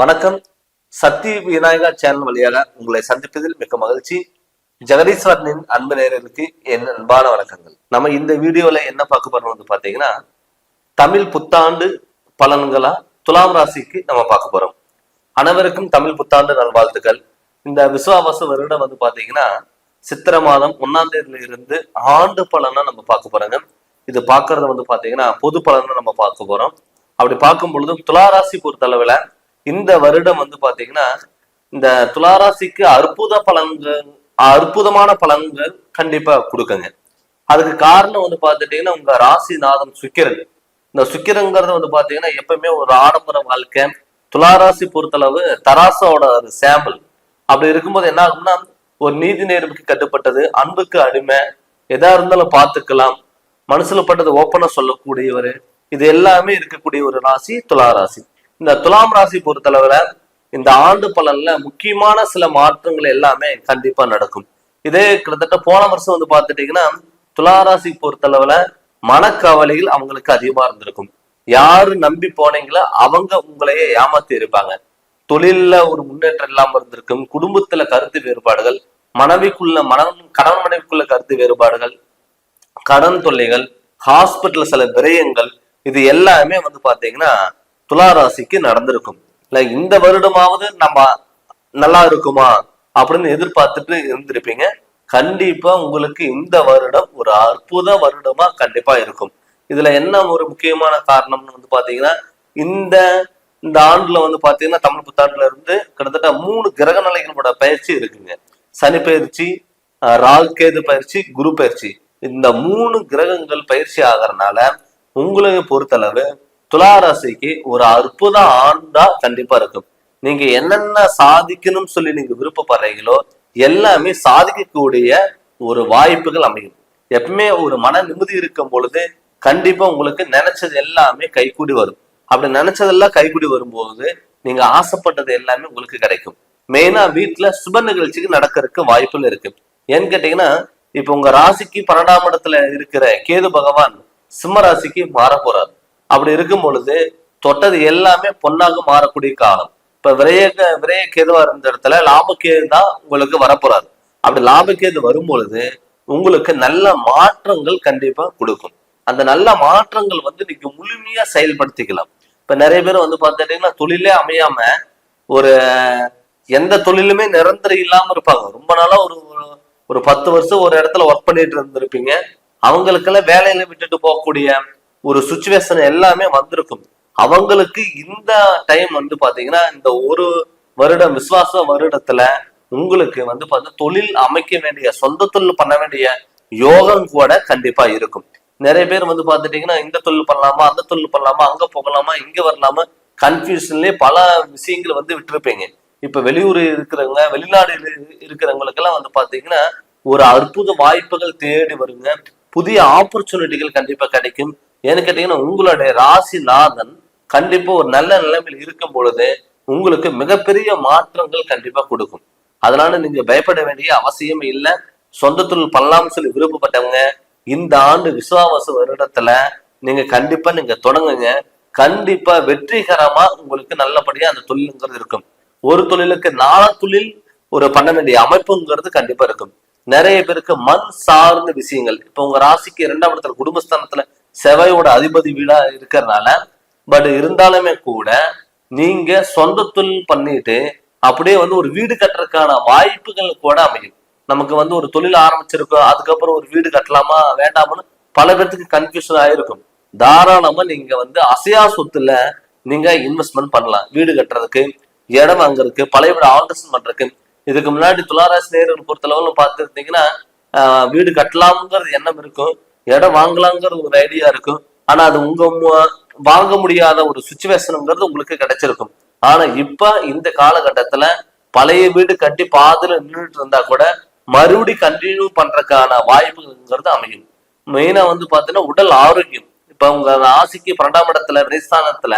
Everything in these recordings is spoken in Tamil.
வணக்கம். சக்தி விநாயகா சேனல் வழியாக உங்களை சந்திப்பதில் மிக்க மகிழ்ச்சி. ஜெகதீஸ்வரனின் அன்பு நேரர்களுக்கு என் அன்பான வணக்கங்கள். நம்ம இந்த வீடியோல என்ன பார்க்க போறோம் வந்து பாத்தீங்கன்னா தமிழ் புத்தாண்டு பலன்களா துலாம் ராசிக்கு நம்ம பார்க்க போறோம். அனைவருக்கும் தமிழ் புத்தாண்டு நல்வாழ்த்துக்கள். இந்த விசுவாவச வருடம் வந்து பாத்தீங்கன்னா சித்திரை மாதம் ஒன்னாம் தேதியில இருந்து ஆண்டு பலனா நம்ம பார்க்க போறோங்க. இது பார்க்கறது வந்து பாத்தீங்கன்னா பொது பலனை நம்ம பார்க்க போறோம். அப்படி பார்க்கும் பொழுது துளாராசி பொறுத்தளவுல இந்த வருடம் வந்து பாத்தீங்கன்னா இந்த துளாராசிக்கு அற்புத பலன்கள் அற்புதமான பலன்கள் கண்டிப்பா கொடுக்குங்க. அதுக்கு காரணம் வந்து பாத்துட்டீங்கன்னா உங்க ராசிநாதன் சுக்கிரன். இந்த சுக்கிரங்கிறது வந்து பாத்தீங்கன்னா எப்பவுமே ஒரு ஆடம்பர வாழ்க்கை. துளாராசி பொறுத்தளவு தராசோட சாம்பிள் அப்படி இருக்கும்போது என்ன ஆகும்னா ஒரு நீதி நேர்வுக்கு கட்டுப்பட்டது அன்புக்கு அடிமை எதா இருந்தாலும் பார்த்துக்கலாம் மனசுல பட்டது ஓப்பனா சொல்லக்கூடியவர். இது எல்லாமே இருக்கக்கூடிய ஒரு ராசி துளாராசி. இந்த துலாம் ராசி பொறுத்தளவுல இந்த ஆண்டு பலன்ல முக்கியமான சில மாற்றங்கள் எல்லாமே கண்டிப்பா நடக்கும். இதே கிட்டத்தட்ட போன வருஷம் வந்து பார்த்துட்டீங்கன்னா துலா ராசி பொறுத்தளவுல மனக்கவலைகள் அவங்களுக்கு அதிகமா இருந்திருக்கும். யாரு நம்பி போனீங்களோ அவங்க உங்களையே ஏமாத்தி இருப்பாங்க. தொழில்ல ஒரு முன்னேற்றம் இல்லாம இருந்திருக்கும். குடும்பத்துல கருத்து வேறுபாடுகள் மனைவிக்குள்ள மனம் கணவன் மனைவிக்குள்ள கருத்து வேறுபாடுகள் கடன் தொல்லைகள் ஹாஸ்பிட்டல் சில விரயங்கள் இது எல்லாமே வந்து பாத்தீங்கன்னா துலா ராசிக்கு நடந்திருக்கும். இல்லை இந்த வருடமாவது நம்ம நல்லா இருக்குமா அப்படின்னு எதிர்பார்த்துட்டு இருந்திருப்பீங்க. கண்டிப்பா உங்களுக்கு இந்த வருடம் ஒரு அற்புத வருடமா கண்டிப்பா இருக்கும். இதுல என்ன ஒரு முக்கியமான காரணம்னு வந்து பாத்தீங்கன்னா இந்த இந்த ஆண்டுல வந்து பாத்தீங்கன்னா தமிழ் புத்தாண்டுல இருந்து கிட்டத்தட்ட மூணு கிரக நிலைகளோட பயிற்சி இருக்குங்க. சனி பயிற்சி ராகுகேது பயிற்சி குரு பயிற்சி. இந்த மூணு கிரகங்கள் பயிற்சி ஆகிறதுனால உங்களை பொறுத்தளவு துளாராசிக்கு ஒரு அற்புத ஆண்டா கண்டிப்பா இருக்கும். நீங்க என்னென்ன சாதிக்கணும்னு சொல்லி நீங்க விருப்பப்படுறீங்களோ எல்லாமே சாதிக்கக்கூடிய ஒரு வாய்ப்புகள் அமையும். எப்பவுமே ஒரு மன நிம்மதி இருக்கும் பொழுது கண்டிப்பா உங்களுக்கு நினைச்சது எல்லாமே கைகூடி வரும். அப்படி நினைச்சதெல்லாம் கைகூடி வரும்போது நீங்க ஆசைப்பட்டது எல்லாமே உங்களுக்கு கிடைக்கும். மெயினா வீட்டுல சுப நிகழ்ச்சிக்கு நடக்கிறதுக்கு வாய்ப்புகள் இருக்கு. ஏன்னு கேட்டீங்கன்னா இப்ப உங்க ராசிக்கு பன்னெண்டாம் இடத்துல இருக்கிற கேது பகவான் சிம்ம ராசிக்கு மாற போறாரு அப்படி இருக்கும் பொழுது தொட்டது எல்லாமே பொன்னாக மாறக்கூடிய காலம். இப்ப விரைய விரையக்கேதுவா இருந்த இடத்துல லாபக்கேது தான் உங்களுக்கு வரப்போறாது அப்படி லாபக்கேது வரும் பொழுது உங்களுக்கு நல்ல மாற்றங்கள் கண்டிப்பா கொடுக்கும். அந்த நல்ல மாற்றங்கள் வந்து நீங்க முழுமையா செயல்படுத்திக்கலாம். இப்ப நிறைய பேர் வந்து பார்த்துட்டீங்கன்னா தொழிலே அமையாம ஒரு எந்த தொழிலுமே நிரந்தரம் இல்லாம இருப்பாங்க. ரொம்ப நாளா ஒரு ஒரு- ஒரு பத்து வருஷம் ஒரு இடத்துல ஒர்க் பண்ணிட்டு இருந்திருப்பீங்க. அவங்களுக்கெல்லாம் வேலையில விட்டுட்டு போகக்கூடிய ஒரு சுச்சுவேஷன் எல்லாமே வந்திருக்கும். அவங்களுக்கு இந்த டைம் வந்து பாத்தீங்கன்னா இந்த ஒரு வருடம் விசுவாச வருடத்துல உங்களுக்கு வந்து பார்த்தா தொழில் அமைக்க வேண்டிய சொந்த தொழில் பண்ண வேண்டிய யோகம் கூட கண்டிப்பா இருக்கும். நிறைய பேர் வந்து பார்த்துட்டீங்கன்னா இந்த தொழில் பண்ணலாமா அந்த தொழில் பண்ணலாமா அங்க போகலாமா இங்க வரலாமா கன்ஃபியூஷன்லயே பல விஷயங்கள் வந்து விட்டுருப்பீங்க. இப்ப வெளியூர் இருக்கிறவங்க வெளிநாடு இருக்கிறவங்களுக்கெல்லாம் வந்து பாத்தீங்கன்னா ஒரு அற்புத வாய்ப்புகள் தேடி வருங்க. புதிய ஆப்பர்ச்சுனிட்டிகள் கண்டிப்பா கிடைக்கும். ஏன்னு கேட்டீங்கன்னா உங்களுடைய ராசிநாதன் கண்டிப்பா ஒரு நல்ல நிலைமையில் இருக்கும் பொழுது உங்களுக்கு மிகப்பெரிய மாற்றங்கள் கண்டிப்பா கொடுக்கும். அதனால நீங்க பயப்பட வேண்டிய அவசியம் இல்லை. சொந்த தொழில் பண்ணலாம்னு சொல்லி விருப்பப்பட்டவங்க இந்த ஆண்டு விசுவாவச வருடத்துல நீங்க கண்டிப்பா நீங்க தொடங்குங்க. கண்டிப்பா வெற்றிகரமா உங்களுக்கு நல்லபடியா அந்த தொழிலுங்கிறது இருக்கும். ஒரு தொழிலுக்கு நாலு தொழில் ஒரு பண்ண வேண்டிய அமைப்புங்கிறது கண்டிப்பா இருக்கும். நிறைய பேருக்கு மண் சார்ந்த விஷயங்கள். இப்ப உங்க ராசிக்கு இரண்டாம் இடத்துல குடும்பஸ்தானத்துல செவ்வாயோட அதிபதி வீடா இருக்கிறதுனால பட் இருந்தாலுமே கூட நீங்க சொந்த தொழில் பண்ணிட்டு அப்படியே வந்து ஒரு வீடு கட்டுறதுக்கான வாய்ப்புகள் கூட அமையும். நமக்கு வந்து ஒரு தொழில் ஆரம்பிச்சிருக்கோம் அதுக்கப்புறம் ஒரு வீடு கட்டலாமா வேண்டாமான்னு பல பேர்த்துக்கு கன்ஃபியூஷன் ஆயிருக்கும் தாராளமா நீங்க வந்து அசையா சொத்துல நீங்க இன்வெஸ்ட்மெண்ட் பண்ணலாம். வீடு கட்டுறதுக்கு இடம் வாங்குறதுக்கு பழைய வீடு ஆல்ட்ரேஷன் பண்றதுக்கு. இதுக்கு முன்னாடி துளாராசி நேர்கள் லெவலில் பார்த்துருந்தீங்கன்னா ஆஹ் வீடு கட்டலாம்ங்கிறது எண்ணம் இருக்கும். இடம் வாங்கலாங்கிறது ஒரு ஐடியா இருக்கும். ஆனா அது உங்க வாங்க முடியாத ஒரு சுச்சுவேஷனுங்கிறது உங்களுக்கு கிடைச்சிருக்கும். ஆனா இப்ப இந்த காலகட்டத்துல பழைய வீடு கட்டி பாதில நின்றுட்டு இருந்தா கூட மறுபடி கண்டினியூ பண்றதுக்கான வாய்ப்புங்கிறது அமையும். மெயினா வந்து பாத்தீங்கன்னா உடல் ஆரோக்கியம். இப்ப உங்க ராசிக்கு பன்னெண்டாம் இடத்துல விரைஸ்தானத்துல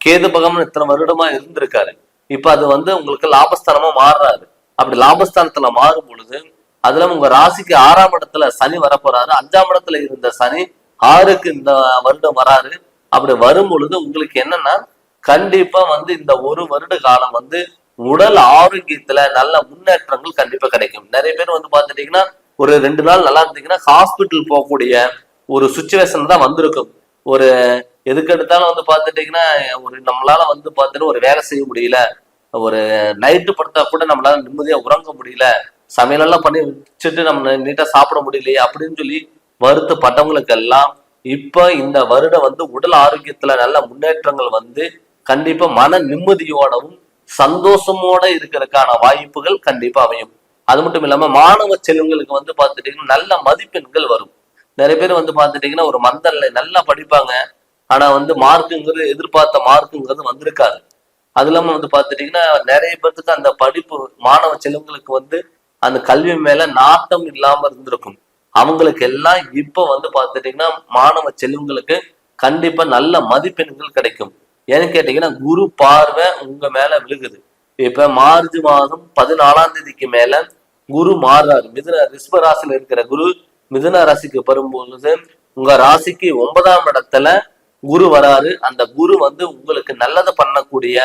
கேது பகவான் இத்தனை வருடமா இருந்திருக்காரு. இப்ப அது வந்து உங்களுக்கு லாபஸ்தானமா மாறுறாரு. அப்படி லாபஸ்தானத்துல மாறும் பொழுது அதுல உங்க ராசிக்கு ஆறாம் இடத்துல சனி வரப்போறாரு. அஞ்சாம் இடத்துல இருந்த சனி ஆறுக்கு இந்த வருடம் வராரு. அப்படி வரும் பொழுது உங்களுக்கு என்னன்னா கண்டிப்பா வந்து இந்த ஒரு வருட காலம் வந்து உடல் ஆரோக்கியத்துல நல்ல முன்னேற்றங்கள் கண்டிப்பா கிடைக்கும். நிறைய பேர் வந்து பாத்துட்டீங்கன்னா ஒரு ரெண்டு நாள் நல்லா இருந்தீங்கன்னா ஹாஸ்பிட்டல் போகக்கூடிய ஒரு சுச்சுவேஷன் தான் வந்திருக்கும். ஒரு எதுக்கு எடுத்தாலும் வந்து பாத்துட்டீங்கன்னா ஒரு நம்மளால வந்து பார்த்துட்டு ஒரு வேலை செய்ய முடியல. ஒரு நைட்டு படுத்தா கூட நம்மளால நிம்மதியா உறங்க முடியல. சமையலெல்லாம் பண்ணி வச்சுட்டு நம்ம நீட்டா சாப்பிட முடியலையே அப்படின்னு சொல்லி வருத்தப்பட்டவங்களுக்கு எல்லாம் இப்ப இந்த வருடம் வந்து உடல் ஆரோக்கியத்துல நல்ல முன்னேற்றங்கள் வந்து கண்டிப்பா மன நிம்மதியோடவும் சந்தோஷமோட இருக்கிறதுக்கான வாய்ப்புகள் கண்டிப்பா அமையும். அது மட்டும் இல்லாம மாணவ செல்வங்களுக்கு வந்து பாத்துட்டீங்கன்னா நல்ல மதிப்பெண்கள் வரும். நிறைய பேர் வந்து பாத்துட்டீங்கன்னா ஒரு மந்தல்ல நல்லா படிப்பாங்க. ஆனா வந்து மார்க்குங்கிறது எதிர்பார்த்த மார்க்குங்கிறது வந்திருக்காது. அது இல்லாம வந்து பாத்துட்டீங்கன்னா நிறைய பேர்த்துக்கு அந்த படிப்பு மாணவ செல்வங்களுக்கு வந்து அந்த கல்வி மேல நாட்டம் இல்லாம இருந்திருக்கும். அவங்களுக்கு எல்லாம் இப்ப வந்து பார்த்துட்டீங்கன்னா மாணவ செல்வங்களுக்கு கண்டிப்பா நல்ல மதிப்பெண்கள் கிடைக்கும். ஏன்னு கேட்டீங்கன்னா குரு பார்வை உங்க மேல விழுகுது. இப்ப மார்ச் மாதம் பதினாலாம் தேதிக்கு மேல குரு மாறுறாரு. மிதுன ரிஷ்ப ராசியில இருக்கிற குரு மிதுன ராசிக்கு வரும்பொழுது உங்க ராசிக்கு ஒன்பதாம் இடத்துல குரு வராரு. அந்த குரு வந்து உங்களுக்கு நல்லதை பண்ணக்கூடிய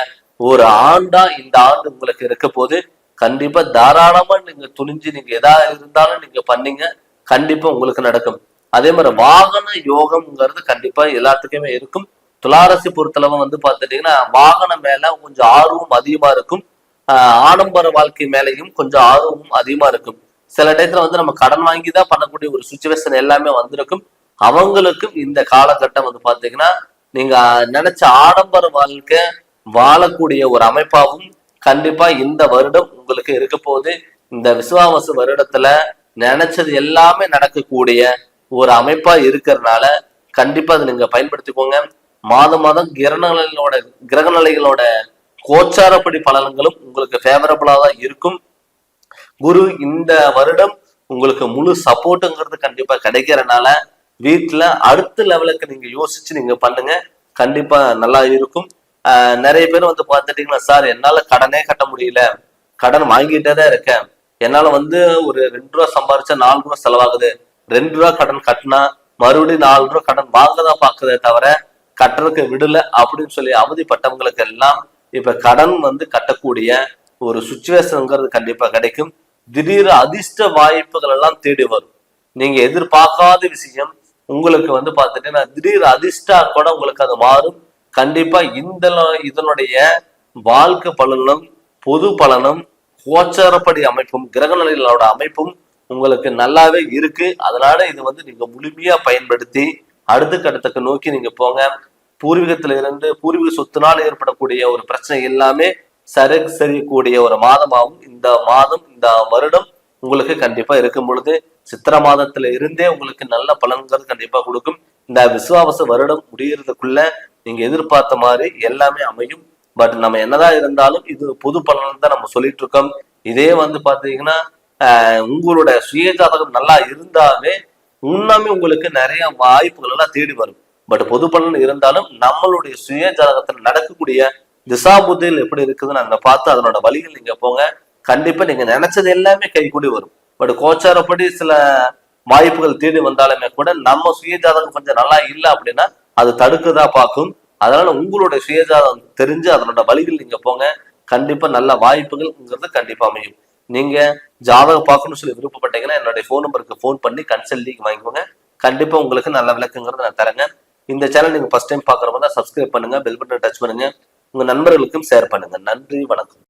ஒரு ஆண்டா இந்த ஆண்டு உங்களுக்கு இருக்க போது கண்டிப்பா தாராளமா நீங்க துணிஞ்சு நீங்க எதா இருந்தாலும் நீங்க பண்ணீங்க கண்டிப்பா உங்களுக்கு நடக்கும். அதே மாதிரி வாகன யோகம்ங்கிறது கண்டிப்பா எல்லாத்துக்குமே இருக்கும். துளாரசி பொறுத்தளவு வந்து பார்த்துட்டீங்கன்னா வாகனம் மேல கொஞ்சம் ஆர்வம் அதிகமா இருக்கும். ஆஹ் ஆடம்பர வாழ்க்கை மேலையும் கொஞ்சம் ஆர்வமும் அதிகமா இருக்கும். சில டயத்துல வந்து நம்ம கடன் வாங்கி தான் பண்ணக்கூடிய ஒரு சுச்சுவேஷன் எல்லாமே வந்திருக்கும். அவங்களுக்கும் இந்த காலகட்டம் வந்து பாத்தீங்கன்னா நீங்க நினைச்ச ஆடம்பர வாழ்க்கை வாழக்கூடிய ஒரு அமைப்பாகவும் கண்டிப்பா இந்த வருடம் உங்களுக்கு இருக்க போகுது. இந்த விசுவாவசு வருடத்துல நினைச்சது எல்லாமே நடக்கக்கூடிய ஒரு அமைப்பா இருக்கிறதுனால கண்டிப்பா அதை நீங்க பயன்படுத்திக்கோங்க. மாதம் மாதம் கிரகநிலைகளோட கிரகநிலைகளோட கோச்சாரப்படி பலன்களும் உங்களுக்கு ஃபேவரபிளா தான் இருக்கும். குரு இந்த வருடம் உங்களுக்கு முழு சப்போர்ட்டுங்கிறது கண்டிப்பா கிடைக்கிறனால வீட்டுல அடுத்த லெவலுக்கு நீங்க யோசிச்சு நீங்க பண்ணுங்க. கண்டிப்பா நல்லா இருக்கும். நிறைய பேர் வந்து பார்த்துட்டீங்களா சார் என்னால கடனே கட்ட முடியல. கடன் வாங்கிட்டே தான் இருக்கேன். என்னால வந்து ஒரு ரெண்டு ரூபா சம்பாரிச்சா நாலு ரூபா செலவாகுது. ரெண்டு ரூபா கடன் கட்டினா மறுபடியும் நாலு ரூபா கடன் வாங்கதான் பாக்குதே தவிர கட்டுறதுக்கு விடல அப்படின்னு சொல்லி அவதிப்பட்டவங்களுக்கு எல்லாம் இப்ப கடன் வந்து கட்டக்கூடிய ஒரு சுச்சுவேஷனுங்கிறது கண்டிப்பா கிடைக்கும். திடீர் அதிர்ஷ்ட வாய்ப்புகள் எல்லாம் தேடி வரும். நீங்க எதிர்பார்க்காத விஷயம் உங்களுக்கு வந்து பார்த்துட்டீங்கன்னா திடீர் அதிர்ஷ்டா கூட உங்களுக்கு அது மாறும். கண்டிப்பா இந்த இதனுடைய வாழ்க்கை பலனும் பொது பலனும் கோச்சாரப்படி அமைப்பும் கிரக நிலைகளோட அமைப்பும் உங்களுக்கு நல்லாவே இருக்கு. அதனால இது வந்து நீங்க முழுமையா பயன்படுத்தி அடுத்த கட்டத்துக்கு நோக்கி நீங்க போங்க. பூர்வீகத்துல இருந்து பூர்வீக சொத்துனால ஏற்படக்கூடிய ஒரு பிரச்சனை எல்லாமே சரி சரியக்கூடிய ஒரு மாதமாகவும் இந்த மாதம் இந்த வருடம் உங்களுக்கு கண்டிப்பா இருக்கும் பொழுது சித்திர மாதத்துல இருந்தே உங்களுக்கு நல்ல பலன்கள் கண்டிப்பா கொடுக்கும். இந்த விசுவாவச வருடம் முடியறதுக்குள்ள நீங்க எதிர்பார்த்த மாதிரி எல்லாமே அமையும். பட் நம்ம என்னதான் இருந்தாலும் இது பொது பலன் தான் நம்ம சொல்லிட்டு இருக்கோம் இதே வந்து பாத்தீங்கன்னா ஆஹ் உங்களோட சுய ஜாதகம் நல்லா இருந்தாவே இன்னுமே உங்களுக்கு நிறைய வாய்ப்புகள் எல்லாம் தேடி வரும். பட் பொது பலன் இருந்தாலும் நம்மளுடைய சுய ஜாதகத்தில் நடக்கக்கூடிய திசாபுத்தியில் எப்படி இருக்குதுன்னு அங்க பார்த்து அதனோட வழிகள் நீங்க போங்க. கண்டிப்பா நீங்க நினைச்சது எல்லாமே கைகூடி வரும். பட் கோச்சாரப்படி சில வாய்ப்புகள் தேடி வந்தாலுமே கூட நம்ம சுயஜாதகம் கொஞ்சம் நல்லா இல்லை அப்படின்னா அது தடுக்கதா பார்க்கும். அதனால உங்களுடைய சுயஜாதகம் தெரிஞ்சு அதனோட வழிகள் நீங்க போங்க. கண்டிப்பா நல்ல வாய்ப்புகள்ங்கிறது கண்டிப்பா அமையும். நீங்க ஜாதகம் பார்க்கணும்னு சொல்லி விருப்பப்பட்டீங்கன்னா என்னுடைய ஃபோன் நம்பருக்கு ஃபோன் பண்ணி கன்சல்டிங் வாங்கிக்கோங்க. கண்டிப்பா உங்களுக்கு நல்ல விளக்குங்கிறது நான் தரேங்க. இந்த சேனல் நீங்க ஃபர்ஸ்ட் டைம் பாக்குறவங்க தான் சப்ஸ்கிரைப் பண்ணுங்க பெல் பட்டன் டச் பண்ணுங்க. உங்க நண்பர்களுக்கும் ஷேர் பண்ணுங்க. நன்றி வணக்கம்.